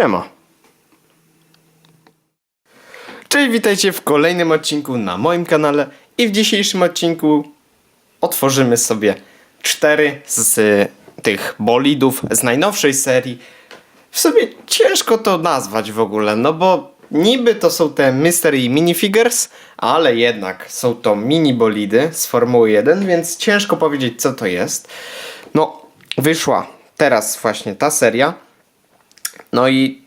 Siema. Cześć, witajcie w kolejnym odcinku na moim kanale i w dzisiejszym odcinku otworzymy sobie cztery z tych bolidów z najnowszej serii. W sobie ciężko to nazwać w ogóle, no bo niby to są te Mystery Minifigures, ale jednak są to mini bolidy z Formuły 1, więc ciężko powiedzieć co to jest. No, wyszła teraz właśnie ta seria. No i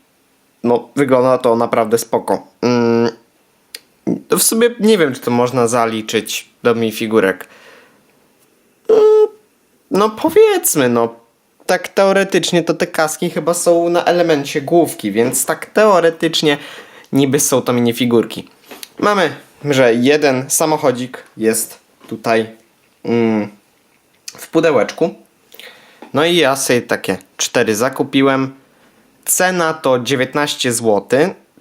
no, wygląda to naprawdę spoko. Mm, to w sumie nie wiem, czy to można zaliczyć do mi figurek. Mm, no powiedzmy, no. Tak teoretycznie to te kaski chyba są na elemencie główki, więc tak teoretycznie niby są to minifigurki. Mamy, że jeden samochodzik jest tutaj mm, w pudełeczku. No i ja sobie takie cztery zakupiłem. Cena to 19 zł.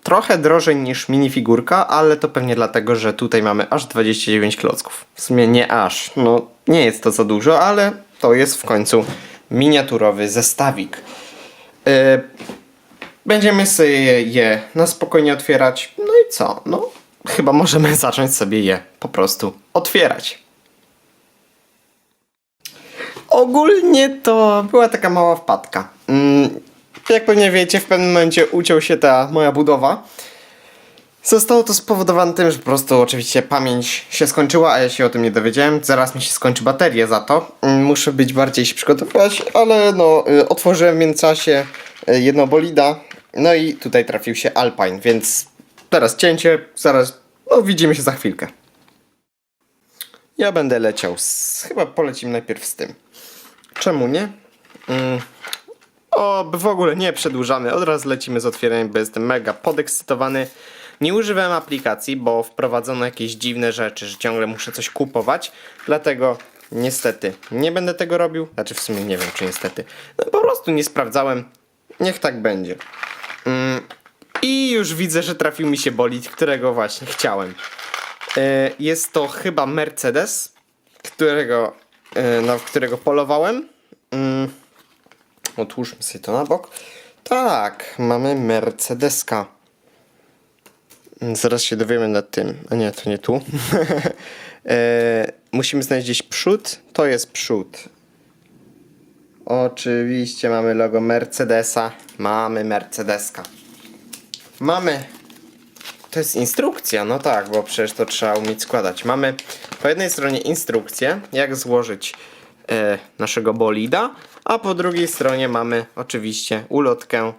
Trochę drożej niż minifigurka, ale to pewnie dlatego, że tutaj mamy aż 29 klocków. W sumie nie aż. No nie jest to za dużo, ale to jest w końcu miniaturowy zestawik. Yy, będziemy sobie je na spokojnie otwierać. No i co? No chyba możemy zacząć sobie je po prostu otwierać. Ogólnie to była taka mała wpadka. Mm, jak pewnie wiecie, w pewnym momencie uciął się ta moja budowa. Zostało to spowodowane tym, że po prostu oczywiście pamięć się skończyła, a ja się o tym nie dowiedziałem. Zaraz mi się skończy bateria za to. Mm, Muszę być bardziej się przygotowywać, ale no, y, otworzyłem w międzyczasie y, jedno bolida. No i tutaj trafił się Alpine, więc teraz cięcie, zaraz, no widzimy się za chwilkę. Ja będę leciał z... Chyba polecimy najpierw z tym. Czemu nie? Mm. O, w ogóle nie przedłużamy. Od razu lecimy z otwieraniem, bo jestem mega podekscytowany. Nie używałem aplikacji, bo wprowadzono jakieś dziwne rzeczy, że ciągle muszę coś kupować. Dlatego niestety nie będę tego robił. Znaczy w sumie nie wiem, czy niestety. No, po prostu nie sprawdzałem. Niech tak będzie. Mm. I już widzę, że trafił mi się bolid, którego właśnie chciałem. E, Jest to chyba Mercedes, którego, e, na którego polowałem. Otwórzmy sobie to na bok. Tak, mamy Mercedeska. Zaraz się dowiemy nad tym. A nie, to nie tu. e, musimy znaleźć gdzieś przód. To jest przód. Oczywiście mamy logo Mercedesa. Mamy Mercedeska. Mamy to jest instrukcja, no tak, bo przecież to trzeba umieć składać. Mamy po jednej stronie instrukcję, jak złożyć e, naszego bolida, a po drugiej stronie mamy oczywiście ulotkę,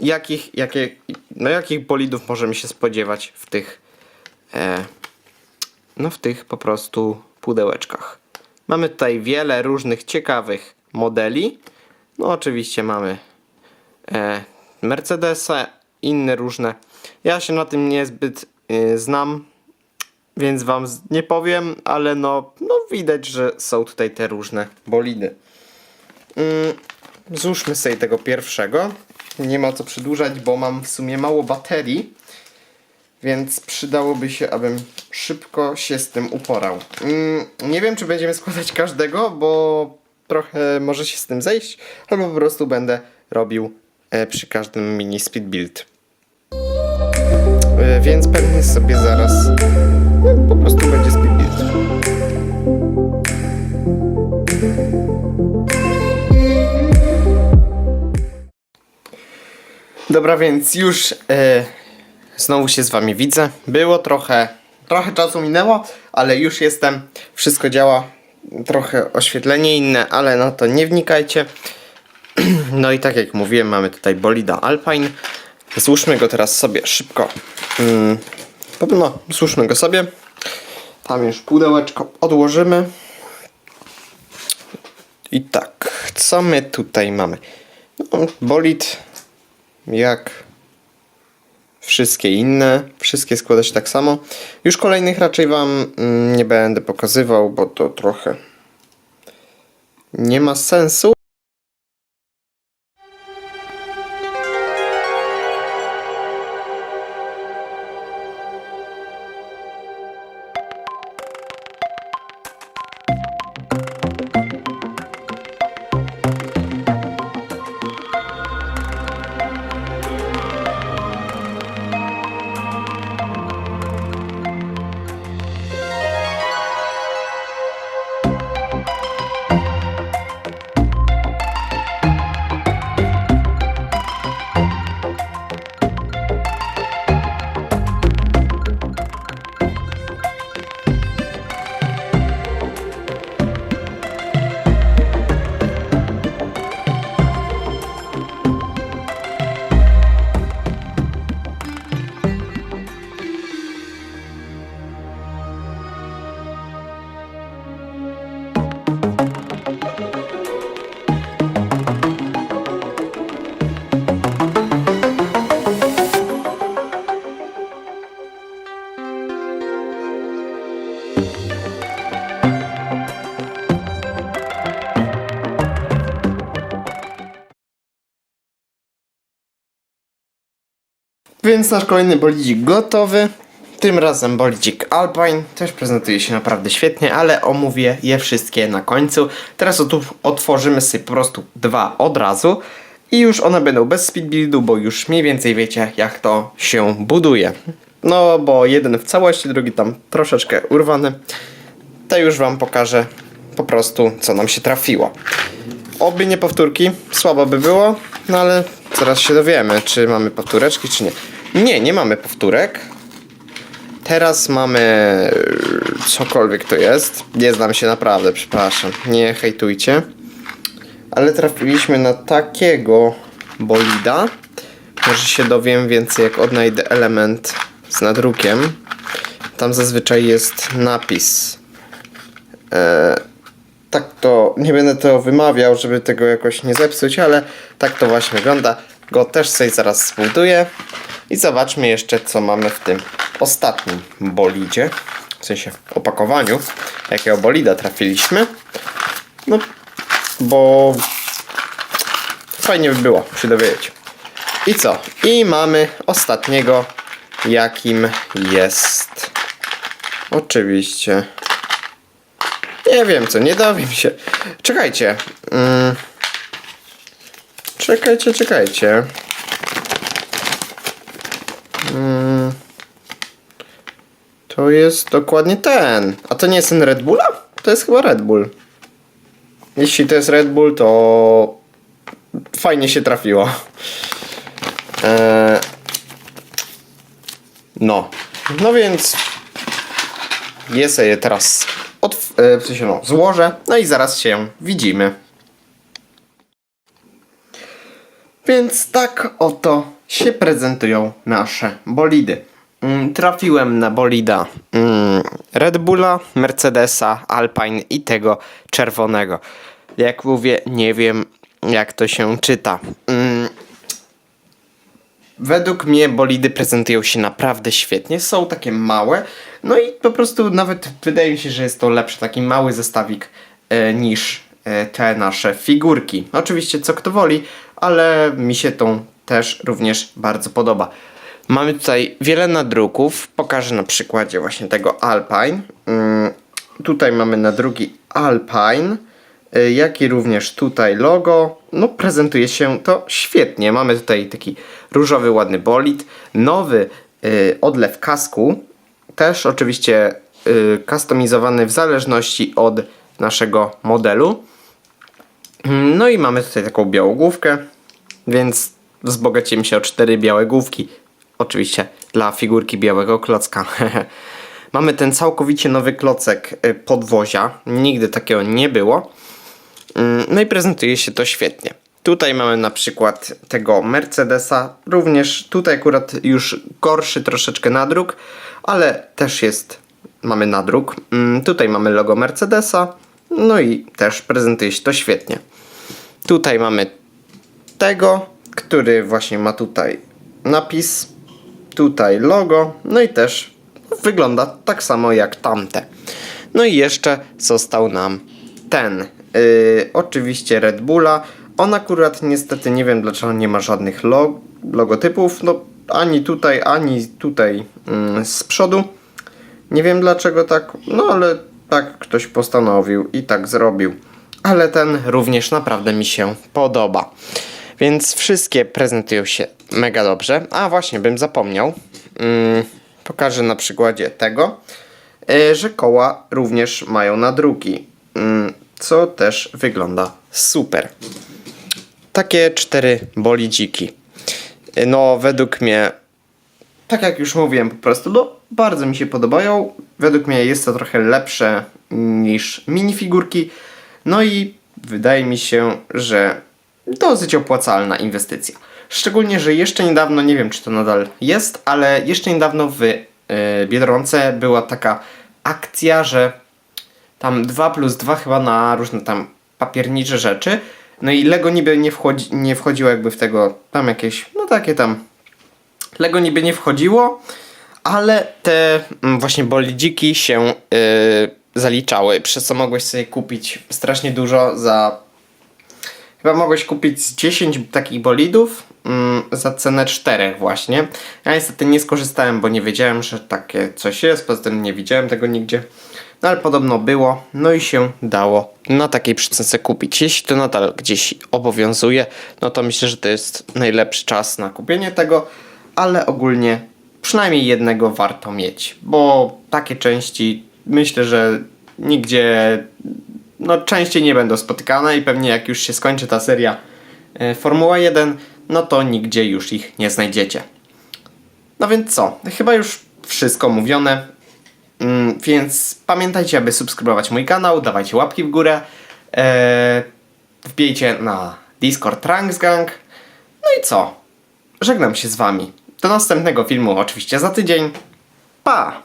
jakich, jakie, no jakich bolidów możemy się spodziewać w tych, e, no w tych po prostu pudełeczkach. Mamy tutaj wiele różnych ciekawych modeli. No oczywiście mamy e, Mercedesa, inne różne. Ja się na tym niezbyt y, znam, więc wam nie powiem, ale no, no widać, że są tutaj te różne bolidy. Mm, złóżmy sobie tego pierwszego. Nie ma co przedłużać, bo mam w sumie mało baterii, więc przydałoby się, abym szybko się z tym uporał. Mm, nie wiem, czy będziemy składać każdego, bo trochę może się z tym zejść, albo po prostu będę robił e, przy każdym mini speed build. E, Więc pewnie sobie zaraz Dobra, więc już e, znowu się z wami widzę. Było trochę, trochę czasu minęło, ale już jestem. Wszystko działa. Trochę oświetlenie inne, ale na to nie wnikajcie. No i tak jak mówiłem, mamy tutaj bolida Alpine. Złóżmy go teraz sobie szybko. Mm, no, złóżmy go sobie. Tam już pudełeczko odłożymy. I tak, co my tutaj mamy? No, bolid jak wszystkie inne, wszystkie składa się tak samo. Już kolejnych raczej Wam mm, nie będę pokazywał, bo to trochę nie ma sensu. Więc nasz kolejny bolidzik gotowy. Tym razem bolidzik Alpine. Też prezentuje się naprawdę świetnie, ale omówię je wszystkie na końcu. Teraz otworzymy sobie po prostu dwa od razu. I już one będą bez speed buildu, bo już mniej więcej wiecie jak to się buduje. No bo jeden w całości, drugi tam troszeczkę urwany. To już wam pokażę po prostu co nam się trafiło. Oby nie powtórki, słabo by było, no ale zaraz się dowiemy, czy mamy powtóreczki, czy nie. Nie, nie mamy powtórek. Teraz mamy e, cokolwiek to jest. Nie znam się naprawdę, przepraszam. Nie hejtujcie. Ale trafiliśmy na takiego bolida. Może się dowiem więcej, jak odnajdę element z nadrukiem. Tam zazwyczaj jest napis. E, tak to, nie będę to wymawiał, żeby tego jakoś nie zepsuć, ale tak to właśnie wygląda. Go też sobie zaraz zbuduję. I zobaczmy jeszcze, co mamy w tym ostatnim bolidzie. W sensie w opakowaniu, jakiego bolida trafiliśmy. No, bo fajnie by było się dowiedzieć. I co? I mamy ostatniego, jakim jest. Oczywiście. Nie wiem co, nie dowiem się. Czekajcie. Mm. Czekajcie, czekajcie. Mm. To jest dokładnie ten. A to nie jest ten Red Bulla? To jest chyba Red Bull. Jeśli to jest Red Bull, to fajnie się trafiło. Eee... No. No więc je sobie teraz otw- e, w sensie no, złożę, no i zaraz się widzimy. Więc tak oto się prezentują nasze bolidy. Mm, Trafiłem na bolida mm, Red Bulla, Mercedesa, Alpine i tego czerwonego. Jak mówię, nie wiem jak to się czyta. Mm, Według mnie bolidy prezentują się naprawdę świetnie. Są takie małe. No i po prostu nawet wydaje mi się, że jest to lepszy taki mały zestawik e, niż e, te nasze figurki. Oczywiście co kto woli, ale mi się to też również bardzo podoba. Mamy tutaj wiele nadruków. Pokażę na przykładzie właśnie tego Alpine. Mm, tutaj mamy nadruki Alpine y, jak i również tutaj logo. No, prezentuje się to świetnie. Mamy tutaj taki różowy, ładny bolid. Nowy y, odlew kasku. Też oczywiście y, customizowany w zależności od naszego modelu. No i mamy tutaj taką białą główkę, więc wzbogacimy się o cztery białe główki. Oczywiście dla figurki białego klocka. mamy ten całkowicie nowy klocek y, podwozia. Nigdy takiego nie było. Mm, No i prezentuje się to świetnie. Tutaj mamy na przykład tego Mercedesa. Również tutaj akurat już gorszy troszeczkę nadruk, ale też jest, mamy nadruk. Mm, Tutaj mamy logo Mercedesa. No i też prezentuje się to świetnie. Tutaj mamy tego, który właśnie ma tutaj napis, tutaj logo, no i też wygląda tak samo jak tamte. No i jeszcze został nam ten, yy, oczywiście Red Bulla. On akurat niestety nie wiem dlaczego nie ma żadnych log logotypów, no ani tutaj, ani tutaj mm, z przodu. Nie wiem dlaczego tak, no ale tak ktoś postanowił i tak zrobił. Ale ten również naprawdę mi się podoba. Więc wszystkie prezentują się mega dobrze. A właśnie, bym zapomniał. Mm, pokażę na przykładzie tego, e, że koła również mają nadruki. Mm, co też wygląda super. Takie cztery bolidziki. E, No, według mnie tak jak już mówiłem, po prostu no, bardzo mi się podobają. Według mnie jest to trochę lepsze niż minifigurki. No i wydaje mi się, że dosyć opłacalna inwestycja. Szczególnie, że jeszcze niedawno, nie wiem czy to nadal jest, ale jeszcze niedawno w yy, Biedronce była taka akcja, że tam 2 plus 2 chyba na różne tam papiernicze rzeczy. No i Lego niby nie, wchodzi, nie wchodziło jakby w tego, tam jakieś, no takie tam Lego niby nie wchodziło, ale te mm, właśnie bolidziki się yy, zaliczały, przez co mogłeś sobie kupić strasznie dużo za... Chyba mogłeś kupić z 10 takich bolidów mm, za cenę 4 właśnie. Ja niestety nie skorzystałem, bo nie wiedziałem, że takie coś jest, poza tym nie widziałem tego nigdzie. No ale podobno było, no i się dało na takiej przycence kupić. Jeśli to nadal gdzieś obowiązuje, no to myślę, że to jest najlepszy czas na kupienie tego, ale ogólnie przynajmniej jednego warto mieć, bo takie części myślę, że nigdzie no, częściej nie będą spotykane i pewnie jak już się skończy ta seria e, Formuła 1, no to nigdzie już ich nie znajdziecie. No więc co? Chyba już wszystko mówione. Mm, więc pamiętajcie, aby subskrybować mój kanał, dawajcie łapki w górę, e, wbijcie na Discord Trunks Gang. No i co? Żegnam się z wami. Do następnego filmu, oczywiście za tydzień. Pa!